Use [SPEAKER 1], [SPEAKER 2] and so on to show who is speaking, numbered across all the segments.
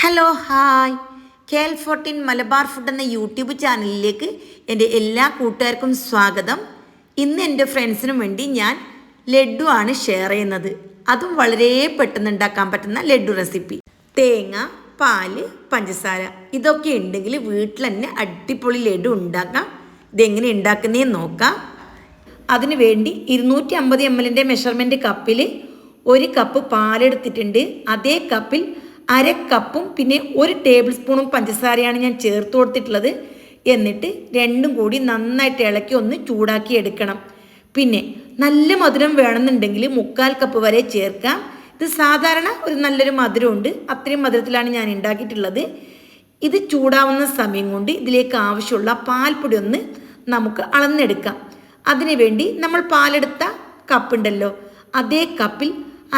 [SPEAKER 1] Hello hi K L fourteen Malabar food എന്ന YouTube ചാനലിലേക്ക് എന്റെ എല്ലാ കൂട്ടുകാർക്കും സ്വാഗതം. ഇന്ന് എന്റെ ഫ്രണ്ട്സിനും വേണ്ടി ഞാൻ ലഡു ആണ് ഷെയർ ചെയ്യുന്നത്. അതും വളരെ പെട്ടെന്ന് ഉണ്ടാക്കാൻ പറ്റുന്ന ലഡു റെസിപ്പി തേങ്ങ പാൽ പഞ്ചസാര ഇതൊക്കെ ഉണ്ടെങ്കിൽ വീട്ടിൽ തന്നെ അടിപൊളി ലഡു ഉണ്ടാക്കാം. ഇതെങ്ങനെ ഉണ്ടാക്കുന്നതെന്ന് നോക്കാം. അതിനു വേണ്ടി ഇരുന്നൂറ്റി അമ്പത് എം എല്ലിന്റെ മെഷർമെന്റ് കപ്പിൽ ഒരു കപ്പ് പാലെടുത്തിട്ടുണ്ട്. അതേ കപ്പിൽ അര കപ്പും പിന്നെ ഒരു ടേബിൾ സ്പൂണും പഞ്ചസാരയാണ് ഞാൻ ചേർത്ത് കൊടുത്തിട്ടുള്ളത്. എന്നിട്ട് രണ്ടും കൂടി നന്നായിട്ട് ഇളക്കി ഒന്ന് ചൂടാക്കി എടുക്കണം. പിന്നെ നല്ല മധുരം വേണമെന്നുണ്ടെങ്കിൽ മുക്കാൽ കപ്പ് വരെ ചേർക്കാം. ഇത് സാധാരണ ഒരു നല്ലൊരു മധുരമുണ്ട്. അത്രയും മധുരത്തിലാണ് ഞാൻ ഉണ്ടാക്കിയിട്ടുള്ളത്. ഇത് ചൂടാവുന്ന സമയം കൊണ്ട് ഇതിലേക്ക് ആവശ്യമുള്ള പാൽപ്പൊടി ഒന്ന് നമുക്ക് അളന്നെടുക്കാം. അതിനുവേണ്ടി നമ്മൾ പാലെടുത്ത കപ്പുണ്ടല്ലോ അതേ കപ്പിൽ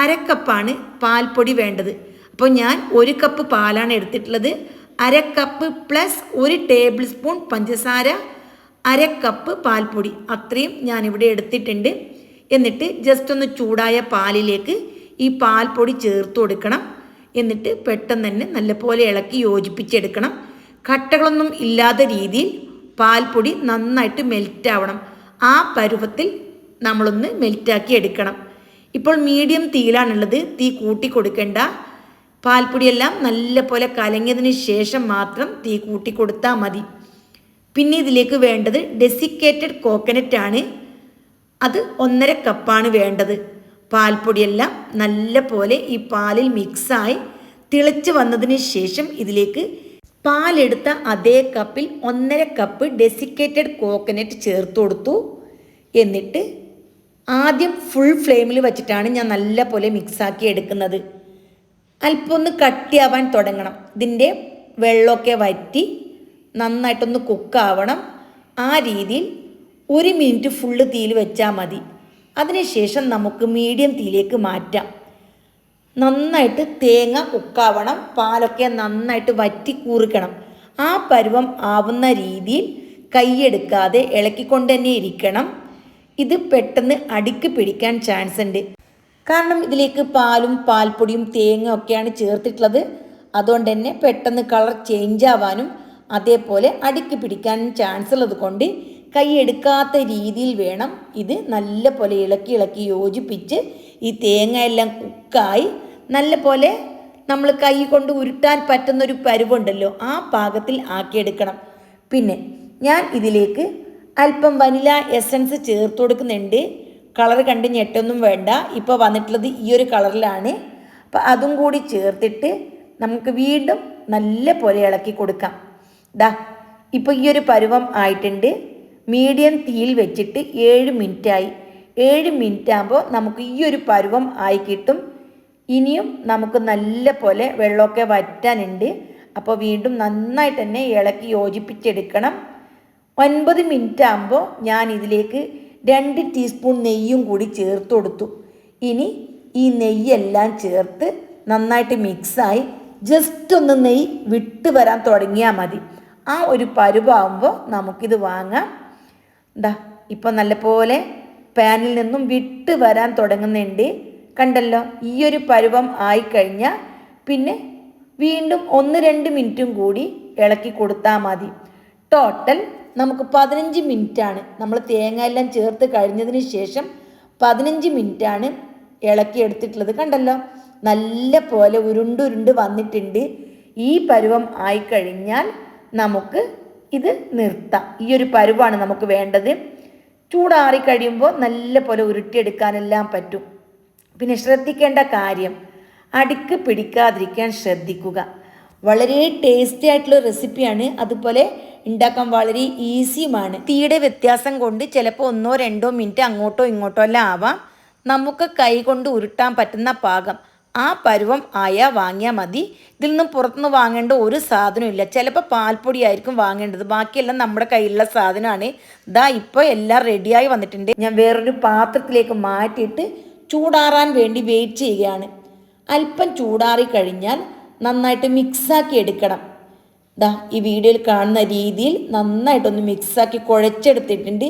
[SPEAKER 1] അരക്കപ്പാണ് കപ്പാണ് പാൽപ്പൊടി വേണ്ടത്. അപ്പോൾ ഞാൻ ഒരു കപ്പ് പാലാണ് എടുത്തിട്ടുള്ളത്. അര കപ്പ് പ്ലസ് ഒരു ടേബിൾ സ്പൂൺ പഞ്ചസാര അര കപ്പ് പാൽപ്പൊടി. അത്രയും ഞാനിവിടെ എടുത്തിട്ടുണ്ട്. എന്നിട്ട് ജസ്റ്റ് ഒന്ന് ചൂടായ പാലിലേക്ക് ഈ പാൽപ്പൊടി ചേർത്ത് കൊടുക്കണം. എന്നിട്ട് പെട്ടെന്ന് തന്നെ നല്ലപോലെ ഇളക്കി യോജിപ്പിച്ചെടുക്കണം. കട്ടകളൊന്നും ഇല്ലാത്ത രീതിയിൽ പാൽപ്പൊടി നന്നായിട്ട് മെൽറ്റാവണം ആ പരുവത്തിൽ നമ്മളൊന്ന് മെൽറ്റാക്കി എടുക്കണം. ഇപ്പോൾ മീഡിയം തീയിലാണുള്ളത്. തീ കൂട്ടി കൊടുക്കേണ്ട. പാൽപ്പൊടിയെല്ലാം നല്ലപോലെ കലങ്ങിയതിന് ശേഷം മാത്രം തീ കൂട്ടി കൊടുത്താൽ മതി. പിന്നെ ഇതിലേക്ക് വേണ്ടത് ഡെസിക്കേറ്റഡ് കോക്കനറ്റ് ആണ്. അത് ഒന്നര കപ്പാണ് വേണ്ടത്. പാൽപ്പൊടിയെല്ലാം നല്ല പോലെ ഈ പാലിൽ മിക്സായി തിളച്ച് വന്നതിന് ശേഷം ഇതിലേക്ക് പാലെടുത്ത അതേ കപ്പിൽ ഒന്നര കപ്പ് ഡെസിക്കേറ്റഡ് കോക്കനറ്റ് ചേർത്ത് കൊടുത്തു. എന്നിട്ട് ആദ്യം ഫുൾ ഫ്ലെയിമിൽ വച്ചിട്ടാണ് ഞാൻ നല്ല പോലെ മിക്സാക്കി എടുക്കുന്നത്. അല്പം ഒന്ന് കട്ടിയാവാൻ തുടങ്ങണം. ഇതിന്റെ വെള്ളമൊക്കെ വറ്റി നന്നായിട്ടൊന്ന് കുക്കാവണം. ആ രീതിയിൽ ഒരു മിനിറ്റ് ഫുള്ള് തീയിൽ വെച്ചാൽ മതി. അതിനുശേഷം നമുക്ക് മീഡിയം തീയിലേക്ക് മാറ്റാം. നന്നായിട്ട് തേങ്ങ കുക്കാവണം. പാലൊക്കെ നന്നായിട്ട് വറ്റി കൂറിക്കണം. ആ പരുവം ആവുന്ന രീതിയിൽ കൈയെടുക്കാതെ ഇളക്കിക്കൊണ്ട് തന്നെ ഇരിക്കണം. ഇത് പെട്ടെന്ന് അടിക്ക് പിടിക്കാൻ ചാൻസ് ഉണ്ട്. കാരണം ഇതിലേക്ക് പാലും പാൽപ്പൊടിയും തേങ്ങ ഒക്കെയാണ് ചേർത്തിട്ടുള്ളത്. അതുകൊണ്ട് തന്നെ പെട്ടെന്ന് കളർ ചേഞ്ച് ആവാനും അതേപോലെ അടുക്കി പിടിക്കാൻ ചാൻസ് ഉള്ളത് കൊണ്ട് കൈയെടുക്കാത്ത രീതിയിൽ വേണം ഇത് നല്ല പോലെ ഇളക്കി ഇളക്കി യോജിപ്പിച്ച് ഈ തേങ്ങ എല്ലാം കുക്കായി നല്ല പോലെ നമ്മൾ കൈ കൊണ്ട് ഉരുട്ടാൻ പറ്റുന്നൊരു പരുവുണ്ടല്ലോ ആ പാകത്തിൽ ആക്കിയെടുക്കണം. പിന്നെ ഞാൻ ഇതിലേക്ക് അല്പം വനില എസൻസ് ചേർത്ത് കൊടുക്കുന്നുണ്ട്. കളർ കണ്ട് ഞെട്ടൊന്നും വേണ്ട. ഇപ്പോൾ വന്നിട്ടുള്ളത് ഈ ഒരു കളറിലാണ്. അപ്പോൾ അതും കൂടി ചേർത്തിട്ട് നമുക്ക് വീണ്ടും നല്ല പോലെ ഇളക്കി കൊടുക്കാം. ദാ ഇപ്പോൾ ഈ ഒരു പരുവം ആയിട്ടുണ്ട്. മീഡിയം തീയിൽ വെച്ചിട്ട് ഏഴ് മിനിറ്റായി. ഏഴ് മിനിറ്റ് ആകുമ്പോൾ നമുക്ക് ഈ ഒരു പരുവം ആയി കിട്ടും. ഇനിയും നമുക്ക് നല്ല പോലെ വെള്ളമൊക്കെ വറ്റാനുണ്ട്. അപ്പോൾ വീണ്ടും നന്നായിട്ട് തന്നെ ഇളക്കി യോജിപ്പിച്ചെടുക്കണം. ഒൻപത് മിനിറ്റ് ആകുമ്പോൾ ഞാൻ ഇതിലേക്ക് രണ്ട് ടീസ്പൂൺ നെയ്യും കൂടി ചേർത്ത് കൊടുത്തു. ഇനി ഈ നെയ്യെല്ലാം ചേർത്ത് നന്നായിട്ട് മിക്സായി ജസ്റ്റ് ഒന്ന് നെയ്യ് വിട്ട് വരാൻ തുടങ്ങിയാൽ മതി. ആ ഒരു പരുവാകുമ്പോൾ നമുക്കിത് വാങ്ങാം. എന്താ ഇപ്പം നല്ലപോലെ പാനിൽ നിന്നും വിട്ട് വരാൻ തുടങ്ങുന്നുണ്ട്. കണ്ടല്ലോ ഈ ഒരു പരുവം ആയിക്കഴിഞ്ഞാൽ പിന്നെ വീണ്ടും ഒന്ന് രണ്ട് മിനിറ്റും കൂടി ഇളക്കി കൊടുത്താൽ മതി. ടോട്ടൽ നമുക്ക് പതിനഞ്ച് മിനിറ്റാണ്. നമ്മൾ തേങ്ങ എല്ലാം ചേർത്ത് കഴിഞ്ഞതിന് ശേഷം പതിനഞ്ച് മിനിറ്റാണ് ഇളക്കി എടുത്തിട്ടുള്ളത് കണ്ടല്ലോ? നല്ല പോലെ ഉരുണ്ട് വന്നിട്ടുണ്ട്. ഈ പരുവം ആയിക്കഴിഞ്ഞാൽ നമുക്ക് ഇത് നിർത്താം. ഈ ഒരു പരുവാണ് നമുക്ക് വേണ്ടത്. ചൂടാറി കഴിയുമ്പോൾ നല്ല പോലെ ഉരുട്ടിയെടുക്കാനെല്ലാം പറ്റും. പിന്നെ ശ്രദ്ധിക്കേണ്ട കാര്യം അടുക്ക് പിടിക്കാതിരിക്കാൻ ശ്രദ്ധിക്കുക. വളരെ ടേസ്റ്റി ആയിട്ടുള്ള റെസിപ്പിയാണ് അതുപോലെ ഉണ്ടാക്കാൻ വളരെ ഈസിയുമാണ്. തീയുടെ വ്യത്യാസം കൊണ്ട് ചിലപ്പോൾ ഒന്നോ രണ്ടോ മിനിറ്റ് അങ്ങോട്ടോ ഇങ്ങോട്ടോ എല്ലാം ആവാം. നമുക്ക് കൈ കൊണ്ട് ഉരുട്ടാൻ പറ്റുന്ന പാകം. ആ പരുവം ആയ വാങ്ങിയാൽ മതി. ഇതിൽ നിന്നും പുറത്തുനിന്ന് വാങ്ങേണ്ട ഒരു സാധനമില്ല ചിലപ്പോൾ പാൽപ്പൊടി ആയിരിക്കും വാങ്ങേണ്ടത്. ബാക്കിയെല്ലാം നമ്മുടെ കയ്യിലുള്ള സാധനമാണ്. ദാ ഇപ്പോൾ എല്ലാം റെഡിയായി വന്നിട്ടുണ്ട്. ഞാൻ വേറൊരു പാത്രത്തിലേക്ക് മാറ്റിയിട്ട് ചൂടാറാൻ വേണ്ടി വെയിറ്റ് ചെയ്യുകയാണ്. അല്പം ചൂടാറി കഴിഞ്ഞാൽ നന്നായിട്ട് മിക്സാക്കി എടുക്കണം. ദാ ഈ വീഡിയോയിൽ കാണുന്ന രീതിയിൽ നന്നായിട്ടൊന്ന് മിക്സാക്കി കുഴച്ചെടുത്തിട്ടുണ്ട്.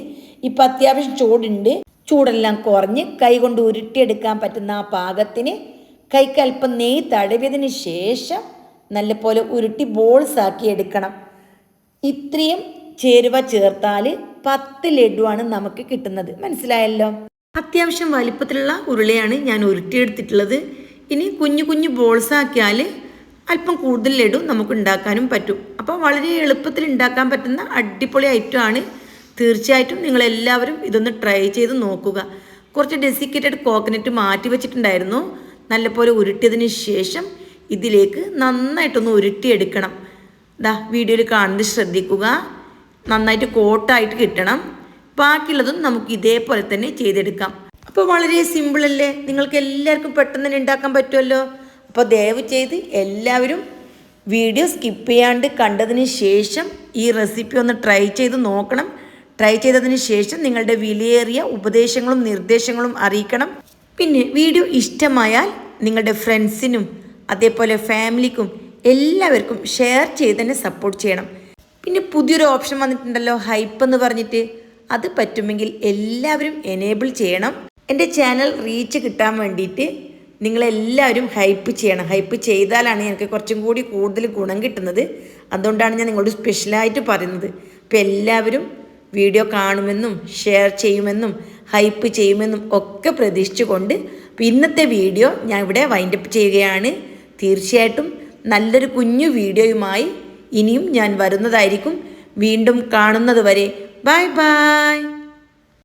[SPEAKER 1] ഇപ്പം അത്യാവശ്യം ചൂടുണ്ട്. ചൂടെല്ലാം കുറഞ്ഞ് കൈ കൊണ്ട് ഉരുട്ടിയെടുക്കാൻ പറ്റുന്ന ആ പാകത്തിന് കൈക്ക് അല്പം നെയ്യ് തടവിയതിന് ശേഷം നല്ലപോലെ ഉരുട്ടി ബോൾസ് ആക്കി എടുക്കണം. ഇത്രയും ചേരുവ ചേർത്താൽ പത്ത് ലഡുവാണ് നമുക്ക് കിട്ടുന്നത്. മനസ്സിലായല്ലോ? അത്യാവശ്യം വലിപ്പത്തിലുള്ള ഉരുളയാണ് ഞാൻ ഉരുട്ടിയെടുത്തിട്ടുള്ളത്. ഇനി കുഞ്ഞു കുഞ്ഞു ബോൾസ് ആക്കിയാൽ അല്പം കൂടുതൽ ലഡു നമുക്ക് ഉണ്ടാക്കാനും പറ്റും. അപ്പോൾ വളരെ എളുപ്പത്തിൽ ഉണ്ടാക്കാൻ പറ്റുന്ന അടിപൊളി ഐറ്റമാണ്. തീർച്ചയായിട്ടും നിങ്ങളെല്ലാവരും ഇതൊന്ന് ട്രൈ ചെയ്ത് നോക്കുക. കുറച്ച് ഡെസിക്കേറ്റഡ് കോക്കനറ്റ് മാറ്റി വെച്ചിട്ടുണ്ടായിരുന്നു. നല്ലപോലെ ഉരുട്ടിയതിന് ശേഷം ഇതിലേക്ക് നന്നായിട്ടൊന്ന് ഉരുട്ടിയെടുക്കണം. ദാ വീഡിയോയിൽ കാണുന്നത് ശ്രദ്ധിക്കുക. നന്നായിട്ട് കോട്ടായിട്ട് കിട്ടണം. ബാക്കിയുള്ളതും നമുക്ക് ഇതേപോലെ തന്നെ ചെയ്തെടുക്കാം. അപ്പോൾ വളരെ സിമ്പിളല്ലേ? നിങ്ങൾക്ക് എല്ലാവർക്കും പെട്ടെന്ന് തന്നെ ഉണ്ടാക്കാൻ പറ്റുമല്ലോ? അപ്പോൾ ദയവ് ചെയ്ത് എല്ലാവരും വീഡിയോ സ്കിപ്പ് ചെയ്യാണ്ട് കണ്ടതിന് ശേഷം ഈ റെസിപ്പി ഒന്ന് ട്രൈ ചെയ്ത് നോക്കണം. ട്രൈ ചെയ്തതിന് ശേഷം നിങ്ങളുടെ വിലയേറിയ ഉപദേശങ്ങളും നിർദ്ദേശങ്ങളും അറിയിക്കണം. പിന്നെ വീഡിയോ ഇഷ്ടമായാൽ നിങ്ങളുടെ ഫ്രണ്ട്സിനും അതേപോലെ ഫാമിലിക്കും എല്ലാവർക്കും ഷെയർ ചെയ്ത് തന്നെ സപ്പോർട്ട് ചെയ്യണം. പിന്നെ പുതിയൊരു ഓപ്ഷൻ വന്നിട്ടുണ്ടല്ലോ ഹൈപ്പ് എന്ന് പറഞ്ഞിട്ട്. അത് പറ്റുമെങ്കിൽ എല്ലാവരും എനേബിൾ ചെയ്യണം. എന്റെ ചാനൽ റീച്ച് കിട്ടാൻ വേണ്ടിയിട്ട് നിങ്ങളെല്ലാവരും ഹൈപ്പ് ചെയ്യണം. ഹൈപ്പ് ചെയ്താലാണ് എനിക്ക് കുറച്ചും കൂടി കൂടുതൽ ഗുണം കിട്ടുന്നത്. അതുകൊണ്ടാണ് ഞാൻ നിങ്ങളോട് സ്പെഷ്യലായിട്ട് പറയുന്നത്. അപ്പോൾ എല്ലാവരും വീഡിയോ കാണുമെന്നും ഷെയർ ചെയ്യുമെന്നും ഹൈപ്പ് ചെയ്യുമെന്നും ഒക്കെ പ്രതീക്ഷിച്ചുകൊണ്ട് ഇന്നത്തെ വീഡിയോ ഞാൻ ഇവിടെ വൈൻഡപ്പ് ചെയ്യുകയാണ്. തീർച്ചയായിട്ടും നല്ലൊരു കുഞ്ഞു വീഡിയോയുമായി ഇനിയും ഞാൻ വരുന്നതായിരിക്കും. വീണ്ടും കാണുന്നത് വരെ. Bye bye